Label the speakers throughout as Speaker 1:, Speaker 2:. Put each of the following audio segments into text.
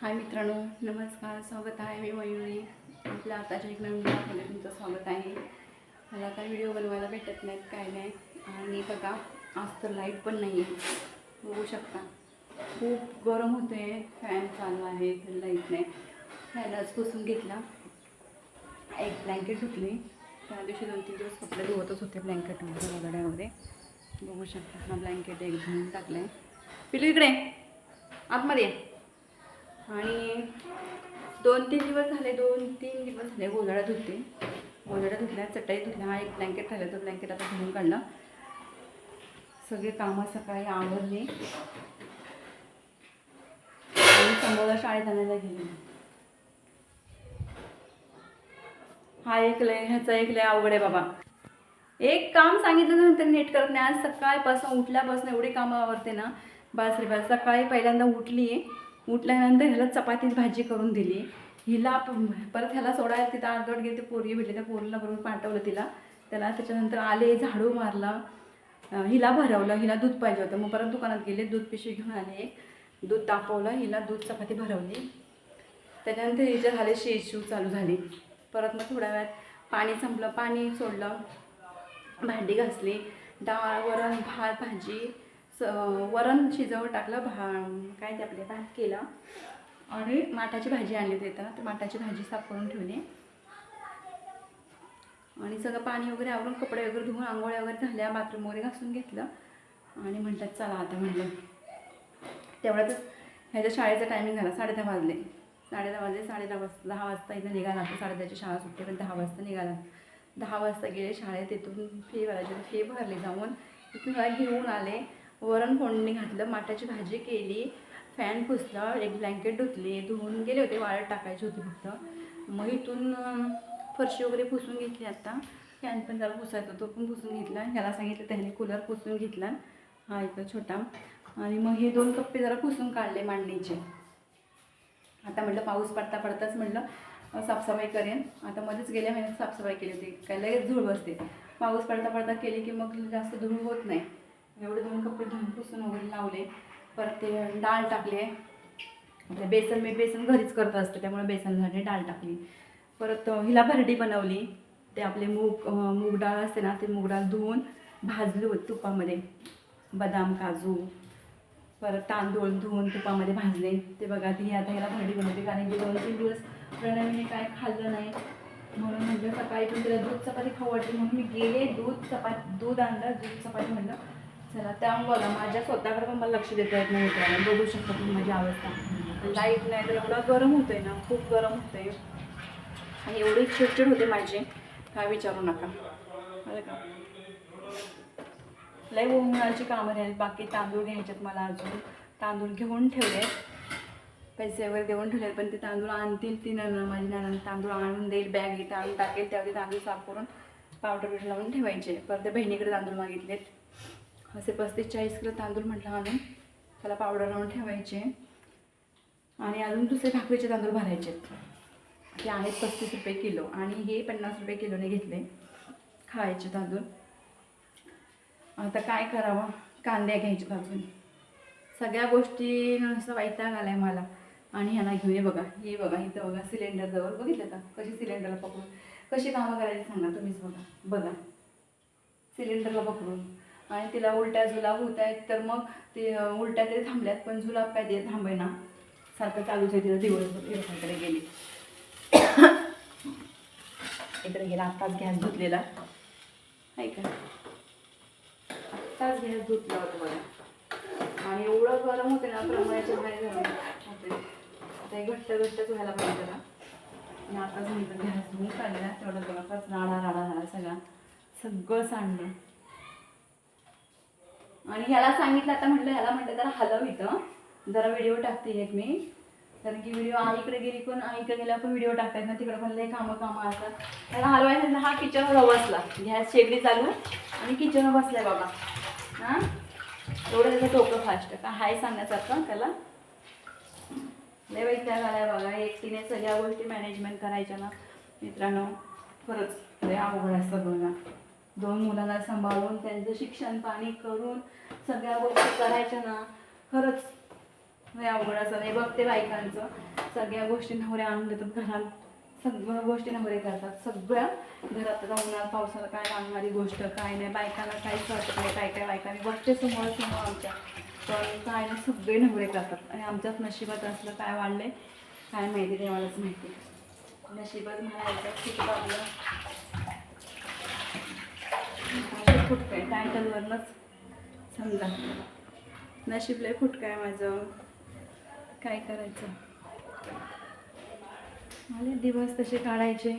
Speaker 1: हाय मित्रांनो नमस्कार स्वागत आहे मी मयुरी आपल्या आताच्या एक नवीन ब्लॉगमध्ये तुमचं स्वागत आहे. मला काय व्हिडिओ बनवायला भेटत नाहीत काय नाही. आणि बघा आज तर लाइट पण नाही आहे बघू शकता. खूप गरम होते फॅन चालू आहे तर लाइट नाही. फॅनच पुसून घेतला. एक ब्लँकेट धुतली. त्या दिवशी दोन तीन दिवस कपडे धुवतच होते ब्लँकेटमध्ये वगैरेमध्ये बघू शकता हा ब्लँकेट एक धुवून टाकलं आहे पिलू इकडे. आतमध्ये आणि दोन तीन दिवस झाले दोन तीन दिवस झाले गोधड्या धुते. गोधड्या धुतल्या चटई धुतल्या हा एक ब्लँकेट राहिला तो ब्लँकेट आता धुवून काढला. सगळे कामं सकाळी आवरली. आणि समोरला शाळेत आणायला गेली. हा एक लय ह्याचा एक लय अवघड आहे बाबा. एक काम सांगितलं नंतर नीट करत नाही. आज सकाळपासून उठल्यापासून एवढी कामं आवडते ना. बास रे बस सकाळी पहिल्यांदा उठली उठल्यानंतर ह्याला चपातीत भाजी करून दिली. हिला परत ह्याला सोडायला तिथं अर्धवट गेली ते पोरगी भेटली. त्या पोरीला बरोबर पाठवलं तिला. त्याला त्याच्यानंतर आले झाडू मारला. हिला भरवलं हिला दूध पाहिजे होतं. मग परत दुकानात गेले दूध पिशवी घेऊन आले दूध तापवलं हिला दूध चपाती भरवली. त्याच्यानंतर हिच्या झाले शेशू चालू झाली. परत मग थोड्या वेळात पाणी संपलं पाणी सोडलं. भांडी घासली. डाळ वरण भात भाजी. स वरण शिजवून टाकलं भा काय ते आपले भात केला. आणि माठाची भाजी आणली तिथं तर माठाची भाजी साफ करून ठेवली. आणि सगळं पाणी वगैरे आवरून कपडे वगैरे धुवून आंघोळ्या वगैरे झाल्या बाथरूम वगैरे घासून घेतलं. आणि म्हणतात चला आता म्हणलं तेवढ्यातच ह्याच्या शाळेचा टायमिंग झाला. साडे दहा वाजले. साडे दहा वाजले साडे दहा वाजता दहा वाजता इथं निघाला आता साडे दहाची शाळा सुटते पण दहा वाजता निघाला. दहा वाजता गेले शाळेत तिथून फी भरायची. फी भरली जाऊन तिथून मला घेऊन आले. वरण फोडणी घातलं माठाची भाजी केली फॅन पुसला एक ब्लँकेट धुतली धुवून गेले होते वाळत टाकायचे होते फक्त. मग इथून फरशी वगैरे पुसून घेतली आता. फॅन पण जरा पुसायचा तो पण पुसून घेतला. ह्याला सांगितलं त्याने कूलर पुसून घेतला. हा इथं छोटा. आणि मग हे दोन कप्पे जरा पुसून काढले मांडणीचे. आता म्हटलं पाऊस पडता पडताच म्हटलं साफसफाई करेन. आता मध्येच गेल्या महिन्यात साफसफाई केली होती. काय लगेच धूळ बसते. पाऊस पडता पडता केली की मग जास्त धूळ होत नाही. एवढे दोन कप्पे धुवून पुसून वगैरे लावले. परत ते डाळ टाकले. आपलं बेसन मी बेसन घरीच करत असते त्यामुळे बेसन झाले डाळ टाकली. परत हिला भरडी बनवली. ते आपले मूग मूग डाळ असते ना ते मूग डाळ धुवून भाजली होती तुपामध्ये. बदाम काजू परत तांदूळ धुवून तुपामध्ये भाजले. ते बघा ती आता ह्याला भरडी बनवते कारण की दोन तीन दिवस प्रणवीने काय खाल्लं नाही. म्हणून म्हटलं सकाळी पण तिला दूध चपाती खाऊ वाटली म्हणून मी गेले दूध चपाती दूध आणलं दूध चपाती म्हटलं चला त्यामुळे बघा माझ्या स्वतःकडे पण मला लक्ष देता येत नाही मित्रांनो. बघू शकता तुम्ही माझी अवस्था. लाइट नाही तर एवढा गरम होतंय ना खूप गरम होतंय. आणि एवढी चिडचिड होते माझी काय विचारू नका. बरं का? लय उन्हाळ्याची कामं राहील. बाकी तांदूळ घ्यायच्यात मला अजून. तांदूळ घेऊन ठेवले. पैसे वगैरे देऊन ठेवले पण ते तांदूळ आणतील ती नन माझी ननंद तांदूळ आणून देईल बॅग इथं आणून टाकेल त्यावरती तांदूळ साफ करून पावडर बिवडर लावून ठेवायचे. परत ते बहिणीकडे तांदूळ मागितलेत. असे पस्तीस चाळीस किलो तांदूळ म्हटलं आणून त्याला पावडर लावून ठेवायचे. आणि अजून दुसरे भाकरीचे तांदूळ भरायचे ते आहेत पस्तीस रुपये किलो आणि हे पन्नास रुपये किलोने घेतले खायचे तांदूळ. आता काय करावं? कांद्या घ्यायचे तांदूळ सगळ्या गोष्टी नुसतं वैताग आहे मला. आणि ह्याला घेऊन ये बघा. हे बघा इथं बघा सिलेंडरजवळ बघितलं का? कशी सिलेंडरला पकडून? कशी कामं करायची सांगा तुम्हीच बघा. बघा. सिलेंडरला पकडून. आणि तिला उलट्या जुलाब होत आहेत तर मग ते उलट्या तरी थांबल्यात पण जुलाब काय ते थांबेना. सारखं चालूच आहे तिला दिवसभर गेली. इकडे गेला आत्ताच गॅस धुतलेला. आहे का? आत्ताच गॅस धुतला होता बघा आणि एवढं गरम होते ना प्रमाणाच्या बाहेर झालं आता घट्ट घट्टच व्हायला पाहिजे त्याला आणि आताच मी गॅस धुवून काढला तेवढं बघा नाडा राडा राडा झाला सगळा. सगळं सांडलं. आणि ह्याला सांगितलं आता म्हटलं ह्याला म्हटलं जरा हलव इथं. जरा व्हिडिओ टाकते एक मी. कारण की व्हिडिओ आईकडे गेली पण आईकडे गेल्यावर पण व्हिडिओ टाकतात ना तिकडे पण लई कामं कामं असतात. त्याला हलवायचं हा किचनवर बसला. गॅस शेगडी चालू आणि किचनवर बसलाय बाबा. हां? एवढं त्याचं टोकं फास्ट का हाय सांगण्यासारखं त्याला. लय वैताग आलाय बघा. एकटीने सगळ्या गोष्टी मॅनेजमेंट करायच्या ना. मित्रांनो खरंच लय अवघड असतं बघा दोन मुलांना सांभाळून त्यांचं शिक्षण पाणी करून सगळ्या गोष्टी करायच्या ना खरंच लय अवघड असं नाही. बघते बायकांचं. सगळ्या गोष्टी नवरे आणून देतात. घरात सगळ्या गोष्टी नवरे करतात. सगळ्या घरात उन्हाळा उन्हाळ्यात पावसाला काय लागणारी गोष्ट काय नाही. बायकांना काही वाटत नाही. काय काय बायकांनी बघते समोर समोर आमच्या. पण काय नाही सगळे नवरे करतात. आणि आमच्याच नशिबात असलं काय वाढलंय काय माहिती देवालाच माहिती नशिबात म्हणायचं खूप आपलं असं फुटकं आहे टायटलवरनंच समजा. नशीब लय फुटकं आहे माझं. काय करायचं? मला दिवस तसे काढायचे.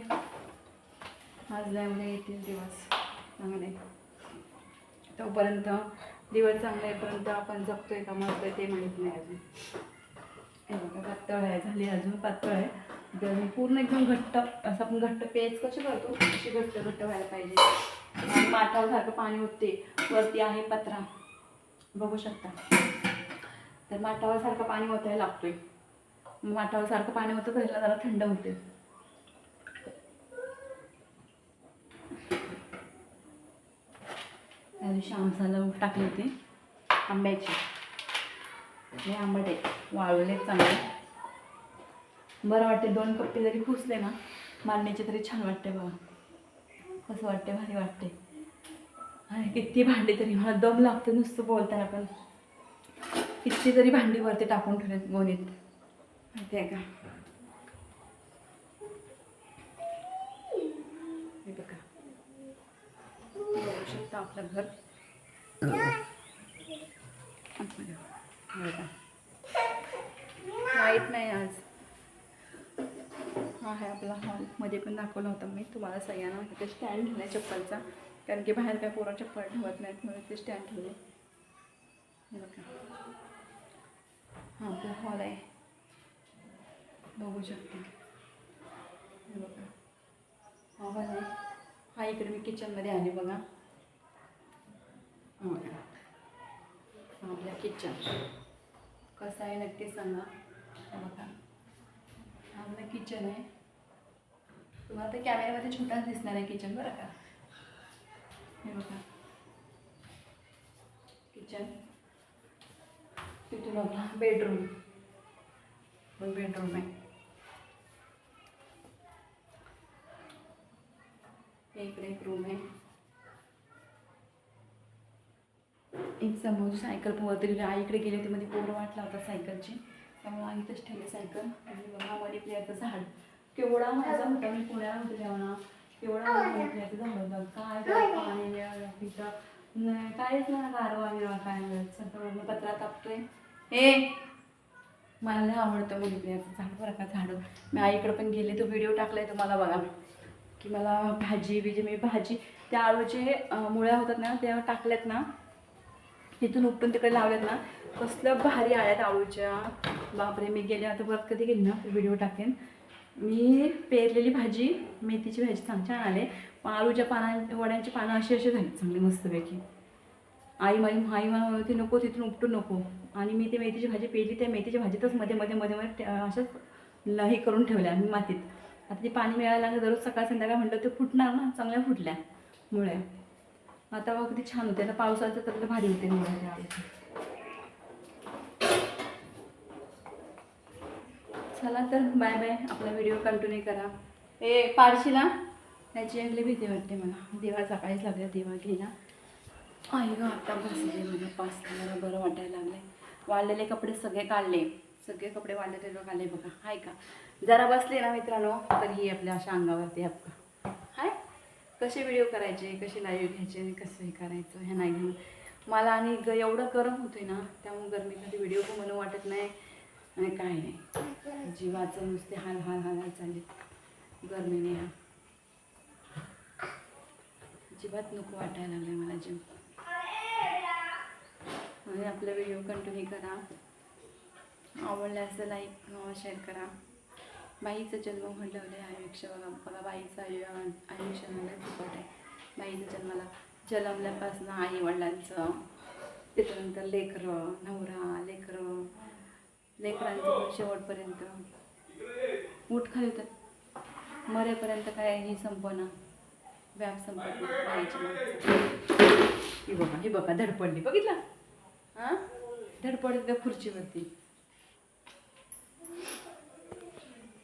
Speaker 1: आज नाही उद्या येतील दिवस. चांगले. तोपर्यंत दिवस चांगले येईपर्यंत आपण जगतोय का मरतोय ते माहीत नाही अजून. हे पातळ आहे झाली अजून पातळ आहे. तर मी पूर्ण एकदम घट्ट असं आपण घट्ट पेज कशी करतो? अशी घट्ट घट्ट व्हायला पाहिजे. आणि माठावरसारखं पाणी उठते वरती आहे पत्रा. बघू शकता. तर माठावर सारखं पाणी ओतायला लागतोय. मग माठावर सारखं पाणी होतं तर ह्याला जरा थंड होते त्या दिवशी आमसाला टाकले होते. आंब्याचे. हे आंबट आहे वाळवले चांगले. बरं वाटते दोन कप्पे जरी खुसले ना मारण्याचे तरी छान वाटते बघा. कसं वाटते भारी वाटते आणि किती भांडी तरी मला दम लागते नुसतं बोलताना पण. किती तरी भांडी वरती टाकून ठेवलेत गोणीत. माहिती आहे का? हे बघा. बघू शकता आपलं घर. आतमध्ये. नाही आज. आहे आपला हॉलमध्ये पण दाखवला होता मी. तुम्हाला सगळ्यांना तिथे स्टँड ठेवला चप्पलचा. कारण की बाहेर काय पोरं चप्पल ठेवत नाहीत म्हणून ते स्टँड ठेवले. बघा. हा आपला हॉल आहे. बघू शकते. बघा. हा हॉल आहे. हा इकडे मी किचनमध्ये आले बघा. हा बघा. हा आपल्या किचन कसं आहे नक्की सांगा. हे बघा. आपलं किचन आहे. तुम्हाला तर कॅमेऱ्यामध्ये छोटाच दिसणार आहे किचन बरं का? हे बघा. किचन तिथून आपला बेडरूम पण बेडरूम आहे इकडे एक रूम आहे. एक समोर सायकल पण वरती आईकडे गेले होते मध्ये पोरं वाटला होता सायकलची त्यामुळे आई इथंच ठेवली सायकल आणि बघा मनी प्लेअरचं झाड. केवढा माझा होता मी पुण्याला होते तेव्हा केवढा झाड होतं. काय त्याला पाणी तिथं नाही काहीच नाही गारवा बिरवा काय मिळत सगळं पत्रा तापतोय. हे मला आवडतं प्लेअरचं झाड बरं का झाड. मी आईकडे पण गेले तो व्हिडिओ टाकलाय तुम्हाला बघा. की मला भाजी बिजी मी भाजी त्या आळूचे मुळ्या होतात ना त्या टाकल्यात ना तिथून उपटून तिकडे लावल्यात ना कसलं भारी आळ्यात आळूच्या. बापरे मी गेले आता परत कधी गेली ना व्हिडिओ टाकेन. मी पेरलेली भाजी मेथीची भाजी छान छान आले. पण आळूच्या पाना वड्यांची पानं अशी अशी झाली चांगली मस्तपैकी. आई माझी आई मला म्हणत होती नको तिथून उपटू नको. आणि मी ते मेथीची भाजी पेरली त्या मेथीच्या भाजीतच मध्ये मध्ये मध्ये मध्ये असंच अशाच हे करून ठेवल्या मी मातीत. आता ती पाणी मिळायला लागलं दररोज सकाळ संध्याकाळ म्हटलं ते फुटणार ना चांगल्या फुटल्या मुळे आता बघ किती छान होते. आता पावसाचं तर भारी होते मुळे त्या आळूचे. चला तर बाय बाय. आपला व्हिडिओ कंटिन्यू करा. ए पारशीला? त्याची अगली भीती वाटते मला. देवा सकाळीच लागल्या देवा गेला आई ग आता बसले मला पाच मला बरं वाटायला लागले वाळलेले कपडे सगळे काढले. सगळे कपडे वाळलेले लोक आले बघा. हाय का? जरा बसले ना मित्रांनो तर ही आपल्या अशा अंगावरती हक्का हाय? कसे व्हिडिओ करायचे कसे लाईव्ह घ्यायचे आणि कसं हे करायचं हे नाही घेऊन. मला आणि ग एवढं गरम होते ना त्यामुळे गरमीमध्ये व्हिडिओ पण म्हणून वाटत नाही आणि काय नाही. जीवाचं नुसते हाल हाल हाल चालले. गरमीने हा. अजिबात नको वाटायला लागले मला जीव म्हणजे आपला व्हिडिओ कंटिन्यू करा. आवडल्यास लाईक शेअर करा. बाईचा जन्म घडवले आयुष्य बघा बघा बाईचं आयु आयुष्य मला फुकट आहे. बाईचं जन्माला जन्मल्यापासून आई वडिलांचं. त्याच्यानंतर लेकरं नवरा लेकरं लेकरांचं शेवटपर्यंत. उठ खाली होतात मरेपर्यंत काय ही संपना. व्याप संपत नाही. ही बघा ही बघा धडपडली बघितलं? हां? धडपडली त्या खुर्चीवरती?